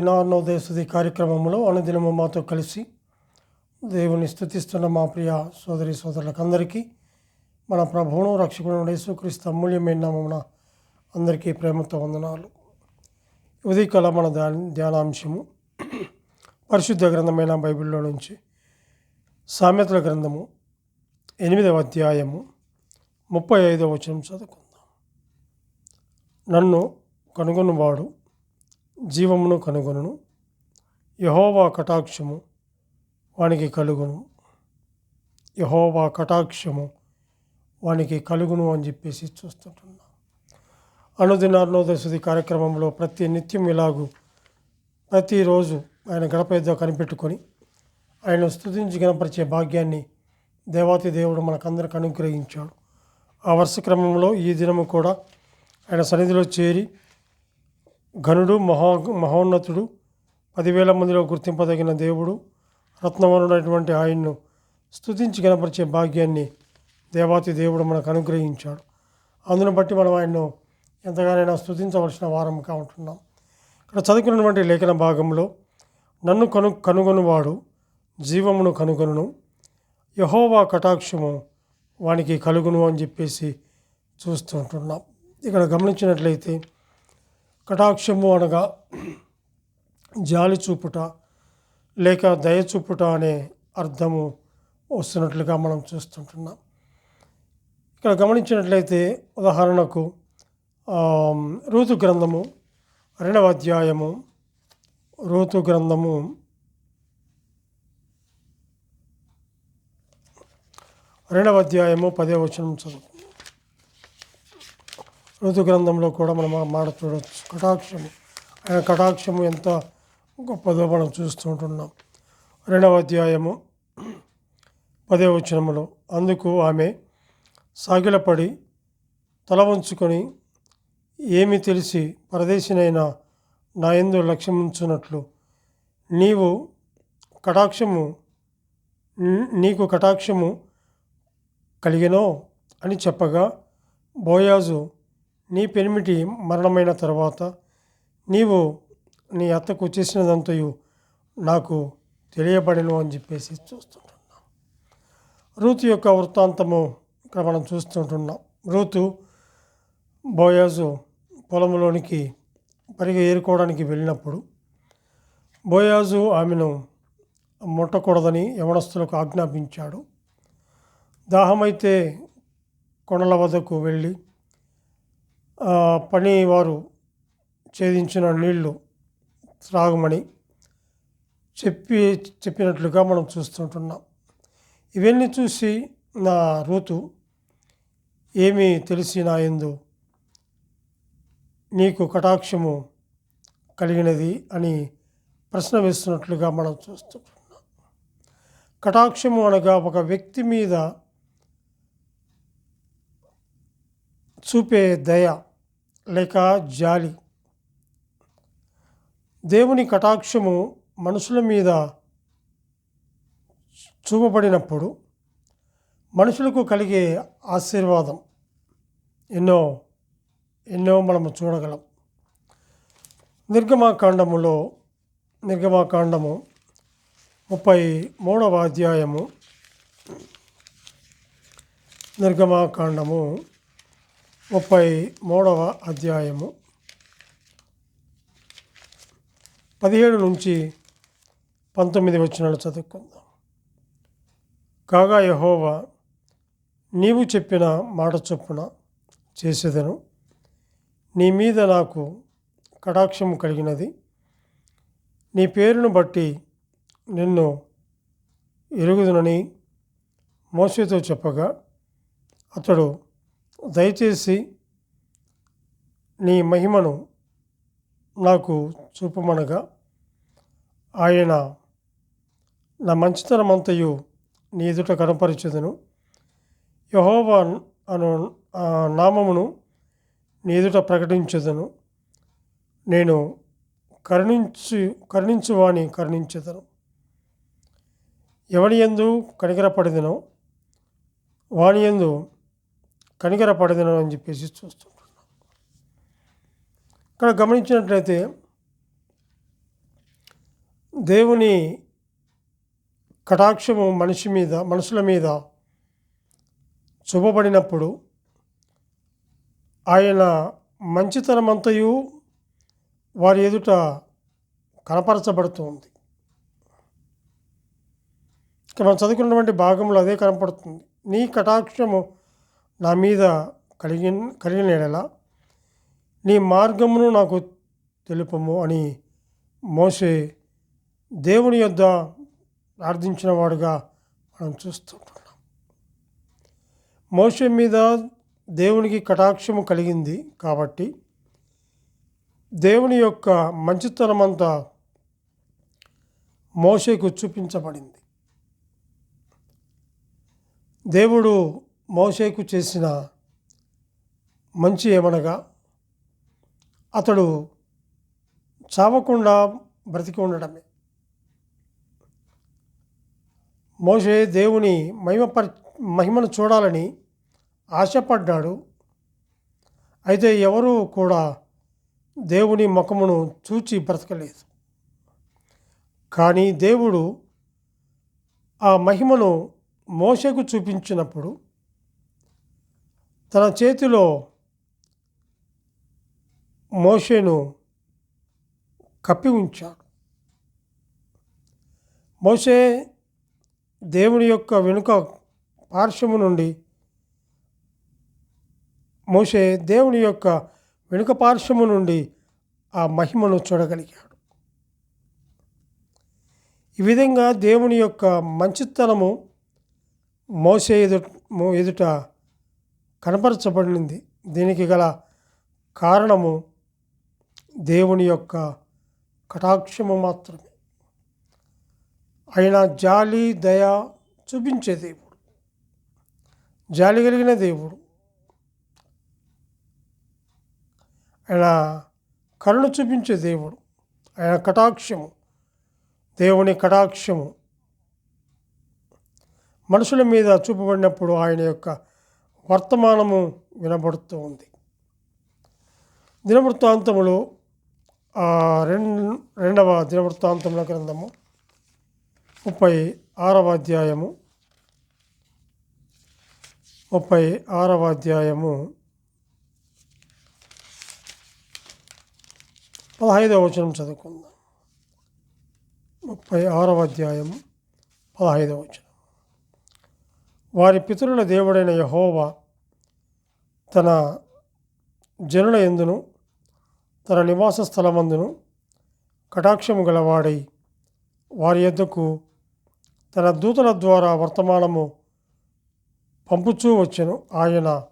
ఉదయసుది కార్యక్రమంలో అనుదినము మాతో కలిసి దేవుని స్తుతిస్తున్న మా ప్రియ సోదరి సోదరులకు అందరికీ మన ప్రభువును రక్షకుడు యేసుక్రీస్తు అమూల్యమైన నామమున అందరికీ ప్రేమతో వందనాలు. ఉదయకాల మన ధ్యా ధ్యానాంశము. పరిశుద్ధ గ్రంథమైన బైబిల్లో నుంచి సామెతల గ్రంథము ఎనిమిదవ అధ్యాయము ముప్పై ఐదవ వచనం చదువుకుందాం. నన్ను కనుగొనువాడు జీవమును కనుగొనును. యహోవా కటాక్షము వానికి కలుగును. యహోవా కటాక్షము వానికి కలుగును అని చెప్పేసి చూస్తుంటున్నాం. అనుదిన అరుణోదయసుది కార్యక్రమంలో ప్రతి నిత్యం ఇలాగూ ప్రతిరోజు ఆయన గడప ఎద్ద కనిపెట్టుకొని ఆయన స్థుతించి గణపరిచే భాగ్యాన్ని దేవాతి దేవుడు మనకందరికి అనుగ్రహించాడు. ఆ వరుస క్రమంలో ఈ దినము కూడా ఆయన సన్నిధిలో చేరి ఘనుడు మహా మహోన్నతుడు పదివేల మందిలో గుర్తింపదగిన దేవుడు రత్నవరుడైనటువంటి ఆయన్ను స్తుతించి కనపరిచే భాగ్యాన్ని దేవాతి దేవుడు మనకు అనుగ్రహించాడు. అందును బట్టి మనం ఆయన్ను ఎంతగానైనా స్తుతించవలసిన వారం ఉంటున్నాం. ఇక్కడ చదువుకున్నటువంటి లేఖన భాగంలో నన్ను కను కనుగొనువాడు జీవమును కనుగొనును యహోవా కటాక్షము వానికి కలుగును అని చెప్పేసి చూస్తుంటున్నాం ఇక్కడ గమనించినట్లయితే కటాక్షము అనగా జాలి చూపుట లేక దయ చూపుట అనే అర్థము వస్తున్నట్లుగా మనం చూస్తుంటున్నాం. ఇక్కడ గమనించినట్లయితే ఉదాహరణకు ఆ, ఋతు గ్రంథము రెండవ అధ్యాయము ఋతు గ్రంథము రెండవ అధ్యాయము పదే వచనం చదువు. ఋతు గ్రంథంలో కూడా మనం మాట చూడవచ్చు కటాక్షము. ఆయన కటాక్షము ఎంత గొప్పదో మనం చూస్తూ ఉంటున్నాం. రెండవ అధ్యాయము పదే వచనములో అందుకు ఆమె సాగిలపడి తల వంచుకొని ఏమి తెలిసి పరదేశినైన నా ఎందు లక్ష్యముంచున్నట్లు నీవు కటాక్షము నీకు కటాక్షము కలిగినో అని చెప్పగా బోయాజు నీ పెనిమిటి మరణమైన తర్వాత నీవు నీ అత్తకు చేసినదంతయు నాకు తెలియబడను అని చెప్పేసి చూస్తుంటున్నాం. రూతు యొక్క వృత్తాంతము ఇక్కడ మనం చూస్తుంటున్నాం. రూతు బోయాజు పొలంలోనికి పరిగె ఏరుకోవడానికి వెళ్ళినప్పుడు బోయాజు ఆమెను ముట్టకూడదని యవనస్తులకు ఆజ్ఞాపించాడు. దాహమైతే కొండల వద్దకు వెళ్ళి పని వారు ఛేదించిన నీళ్ళు త్రాగమని చెప్పి చెప్పినట్లుగా మనం చూస్తుంటున్నాం. ఇవన్నీ చూసి నా రూతు ఏమీ తెలిసి నా ఎందు నీకు కటాక్షము కలిగినది అని ప్రశ్న వేస్తున్నట్లుగా మనం చూస్తుంటున్నాం. కటాక్షము అనగా ఒక వ్యక్తి మీద చూపే దయ లేక జాలి. దేవుని కటాక్షము మనుషుల మీద చూపబడినప్పుడు మనుషులకు కలిగే ఆశీర్వాదం. ఎన్నో ఎన్నో మనము చూడగలం. నిర్గమాకాండములో నిర్గమాకాండము ముప్పై మూడవ అధ్యాయము నిర్గమాకాండము ముప్పై మూడవ అధ్యాయము. పదిహేడు నుంచి పంతొమ్మిది వచ్చినట్లు చదువుకుందాం. కాగా యహోవా నీవు చెప్పిన మాట చొప్పున చేసేదను. నీ మీద నాకు కటాక్షము కలిగినది. నీ పేరును బట్టి నిన్ను ఎరుగుదునని మోసేతో చెప్పగా అతడు దయచేసి నీ మహిమను నాకు చూపమనగా ఆయన నా మంచితనమంతయు నీ ఎదుట కనపరచుదును. యహోవా అను ఆ నామమును నీ ఎదుట ప్రకటించదును. నేను కరుణించు కరుణించువాని కరుణించదను. ఎవని ఎందు కనికరపడిదనో వాని ఎందు కనికరపడదను అని చెప్పేసి చూస్తుంటున్నాం ఇక్కడ గమనించినట్లయితే దేవుని కటాక్షము మనిషి మీద మనుషుల మీద చూపబడినప్పుడు ఆయన మంచితనమంతయు వారి ఎదుట కనపరచబడుతుంది. ఇక మనం చదువుకున్నటువంటి భాగంలో అదే కనపడుతుంది. నీ కటాక్షము నా మీద కలిగి కలిగిన ఎడల నీ మార్గమును నాకు తెలుపము అని మోసే దేవుని యొద్ద ప్రార్థించిన వాడుగా మనం చూస్తుంటున్నాం. మోసే మీద దేవునికి కటాక్షము కలిగింది కాబట్టి దేవుని యొక్క మంచితనమంతా మోసేకు చూపించబడింది. దేవుడు మోసేకు చేసిన మంచి ఏమనగా అతడు చావకుండా బ్రతికి ఉండడమే. మోషే దేవుని మహిమపరి మహిమను చూడాలని ఆశపడ్డాడు. అయితే ఎవరూ కూడా దేవుని ముఖమును చూచి బ్రతకలేదు. కానీ దేవుడు ఆ మహిమను మోసకు చూపించినప్పుడు తన చేతిలో మోషేను కప్పి ఉంచాడు. మోషే దేవుని యొక్క వెనుక పార్శ్వము నుండి మోషే దేవుని యొక్క వెనుక పార్శ్వము నుండి ఆ మహిమను చూడగలిగాడు. ఈ విధంగా దేవుని యొక్క మంచితనము మోసే ఎదు ఎదుట కనపరచబడింది దీనికి గల కారణము దేవుని యొక్క కటాక్షము మాత్రమే. ఆయన జాలి దయ చూపించే దేవుడు. జాలి కలిగిన దేవుడు. ఆయన కరుణ చూపించే దేవుడు. ఆయన కటాక్షము. దేవుని కటాక్షము. మనుషుల మీద చూపబడినప్పుడు ఆయన యొక్క వర్తమానము వినబడుతూ ఉంది. దినవృత్తాంతములు రెండు రెండవ దినవృత్తాంతముల గ్రంథము ముప్పై ఆరవ అధ్యాయము ముప్పై ఆరవ అధ్యాయము పదహైదవ వచనం చదువుకుందాం. ముప్పై ఆరవ అధ్యాయము పదహైదవ వచనం. వారి పితరుల దేవుడైన యహోవా తన జనుల ఎందును తన నివాస స్థలమందును కటాక్షము గలవాడై వారి యొద్దకు తన దూతల ద్వారా వర్తమానము పంపుచూ వచ్చెను. ఆయన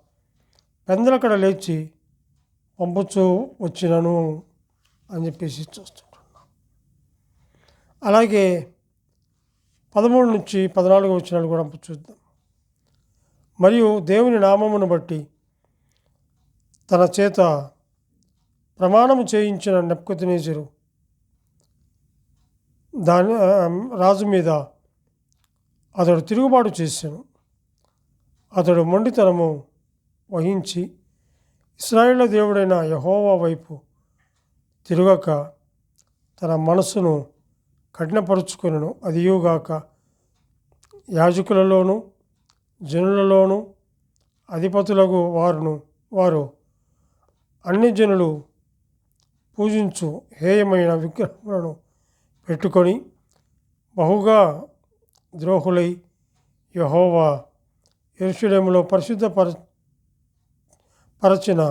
పెందలకడ లేచి పంపుచూ వచ్చినను అని చెప్పేసి చూస్తుంటున్నాం. అలాగే పదమూడు నుంచి పద్నాలుగు వచ్చినాలు కూడా చూద్దాం. మరియు దేవుని నామమును బట్టి తన చేత ప్రమాణము చేయించిన నెప్పుకొతినేజరు దాని రాజు మీద అతడు తిరుగుబాటు చేశాను. అతడు మొండితనము వహించి ఇస్రాయేళ్ళ దేవుడైన యహోవా వైపు తిరగక తన మనసును కఠినపరుచుకును అదియుగాక యాజకులలోనూ జనులలోను అధిపతులకు వారును వారు అన్ని జనులు పూజించు హేయమైన విగ్రహములను పెట్టుకొని బహుగా ద్రోహులై యహోవా ఎరుషులేములో పరిశుద్ధ పర పరచిన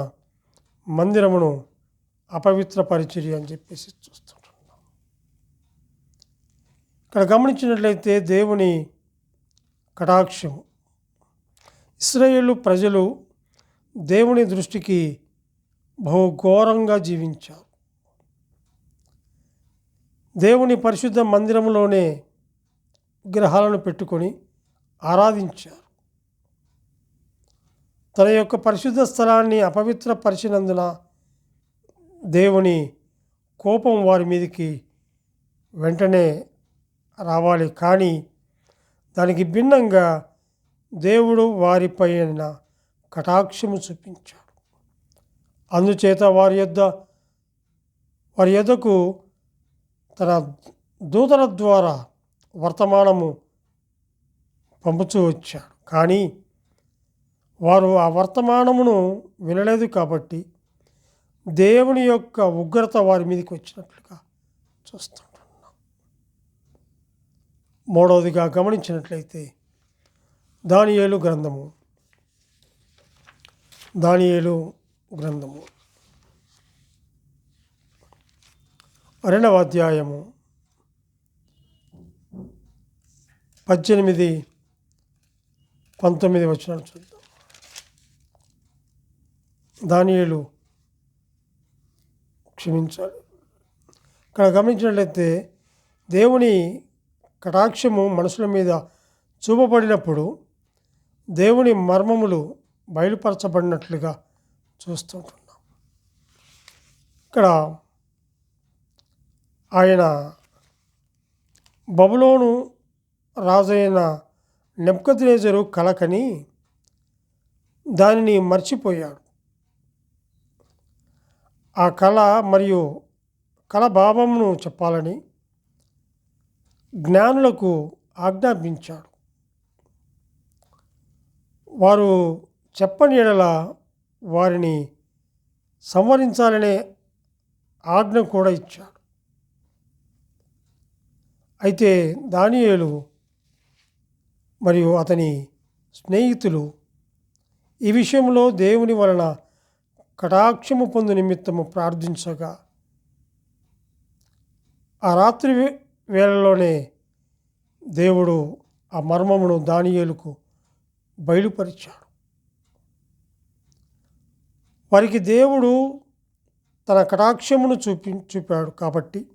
మందిరమును అపవిత్రపరిచిరి అని చెప్పేసి చూస్తుంటున్నాం ఇక్కడ గమనించినట్లయితే దేవుని కటాక్షము ఇస్రాయేలు ప్రజలు దేవుని దృష్టికి బహుఘోరంగా జీవించారు. దేవుని పరిశుద్ధ మందిరంలోనే విగ్రహాలను పెట్టుకొని ఆరాధించారు. తన యొక్క పరిశుద్ధ స్థలాన్ని అపవిత్రపరిచినందున దేవుని కోపం వారి మీదకి వెంటనే రావాలి. కానీ దానికి భిన్నంగా దేవుడు వారిపైన కటాక్షము చూపించాడు. అందుచేత వారి యొద్ద వారి యొద్దకు తన దూతల ద్వారా వర్తమానము పంపుతూ వచ్చాడు. కానీ వారు ఆ వర్తమానమును వినలేదు కాబట్టి దేవుని యొక్క ఉగ్రత వారి మీదకి వచ్చినట్లుగా చూస్తుంటున్నాం. మూడవదిగా గమనించినట్లయితే దానియేలు గ్రంథము. దానియేలు గ్రంథము. రెండవ అధ్యాయము పద్దెనిమిది పంతొమ్మిది వచ్చిన చూద్దాం దానియేలు క్షమించాలి. ఇక్కడ గమనించినట్లయితే దేవుని కటాక్షము మనుషుల మీద చూపబడినప్పుడు దేవుని మర్మములు బయలుపరచబడినట్లుగా చూస్తుంటున్నాం. ఇక్కడ ఆయన బబులోను రాజైన నెప్కద్రేజరు కలకని దానిని మర్చిపోయాడు. ఆ కళ మరియు కళ భావమును చెప్పాలని జ్ఞానులకు ఆజ్ఞాపించాడు. వారు చెప్పని ఎడల వారిని సంవరించాలనే ఆజ్ఞ కూడా ఇచ్చాడు. అయితే దానియేలు మరియు అతని స్నేహితులు ఈ విషయంలో దేవుని వలన కటాక్షము పొందు నిమిత్తము ప్రార్థించగా ఆ రాత్రి వేళలోనే దేవుడు ఆ మర్మమును దానియేలుకు బయలుపరిచాడు. వారికి దేవుడు తన కటాక్షమును చూపి చూపాడు కాబట్టి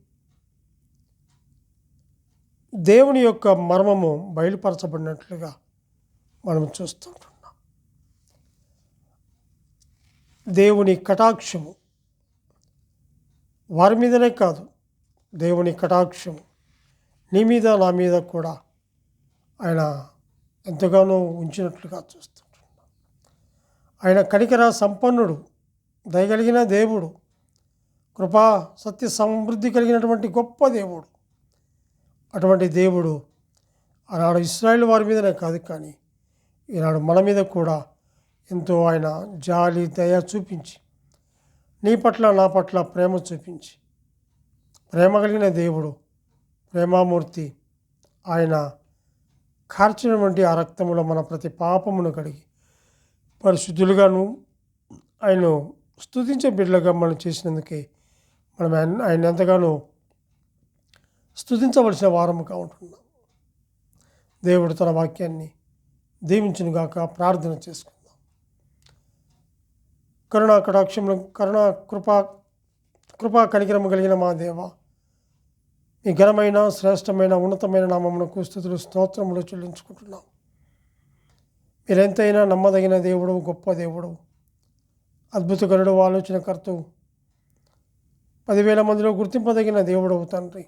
దేవుని యొక్క మర్మము బయలుపరచబడినట్లుగా మనం చూస్తుంటున్నాం. దేవుని కటాక్షము వారి మీదనే కాదు దేవుని కటాక్షము నీ మీద నా మీద కూడా ఆయన ఎంతగానో ఉంచినట్లుగా చూస్తుంటున్నాం ఆయన కనికర సంపన్నుడు దయగలిగిన దేవుడు కృపా సత్య సమృద్ధి కలిగినటువంటి గొప్ప దేవుడు. అటువంటి దేవుడు ఆనాడు ఇస్రాయేల్ వారి మీదనే కాదు కానీ ఈనాడు మన మీద కూడా ఎంతో ఆయన జాలి దయ చూపించి నీ పట్ల నా పట్ల ప్రేమ చూపించి ప్రేమ కలిగిన దేవుడు ప్రేమామూర్తి ఆయన కార్చినటువంటి ఆ రక్తములో మన ప్రతి పాపమును కడిగి పరిశుద్ధులుగాను ఆయన స్తుతించే బిడ్డలుగా మనం చేసినందుకే మనం ఆయన- ఆయన ఎంతగానో స్థుతించవలసిన వారముగా ఉంటున్నాం. దేవుడు తన వాక్యాన్ని దీవించునుగాక ప్రార్థన చేసుకుందాం. కరుణా కటాక్షములు కరుణా కృపా కృపా కనికరము కలిగిన మా దేవ ఈ ఘనమైన శ్రేష్టమైన ఉన్నతమైన నామమునకు స్థుతులు స్తోత్రములు చెల్లించుకుంటున్నాం. మీరెంతైనా నమ్మదగిన దేవుడు గొప్ప దేవుడు అద్భుతకరుడు ఆలోచనకర్త పదివేల మందిలో గుర్తింపదగిన దేవుడు తండ్రి.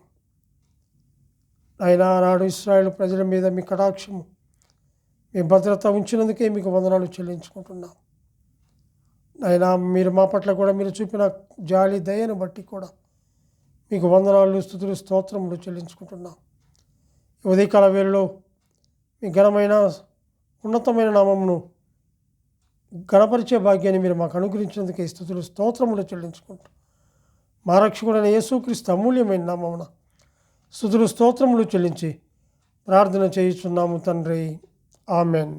ఆయన నాడు ఇస్రాయేల్ ప్రజల మీద మీ కటాక్షము మీ భద్రత ఉంచినందుకే మీకు వందనాలు చెల్లించుకుంటున్నాం. ఆయన మీరు మా పట్ల కూడా మీరు చూపిన జాలి దయను బట్టి కూడా మీకు వందనాలు స్థుతులు స్తోత్రములు చెల్లించుకుంటున్నాం. ఉదయకాల వేళలో మీ ఘనమైన ఉన్నతమైన నామమును గణపరిచే భాగ్యాన్ని మీరు మాకు అనుగ్రహించినందుకే స్థుతులు స్తోత్రములు చెల్లించుకుంటాం మా రక్షకుడైన యేసుక్రీస్తు అమూల్యమైన నామమున స్థుతులు స్తోత్రములు చెల్లించి ప్రార్థన చేయుచున్నాము తండ్రి. ఆమెన్.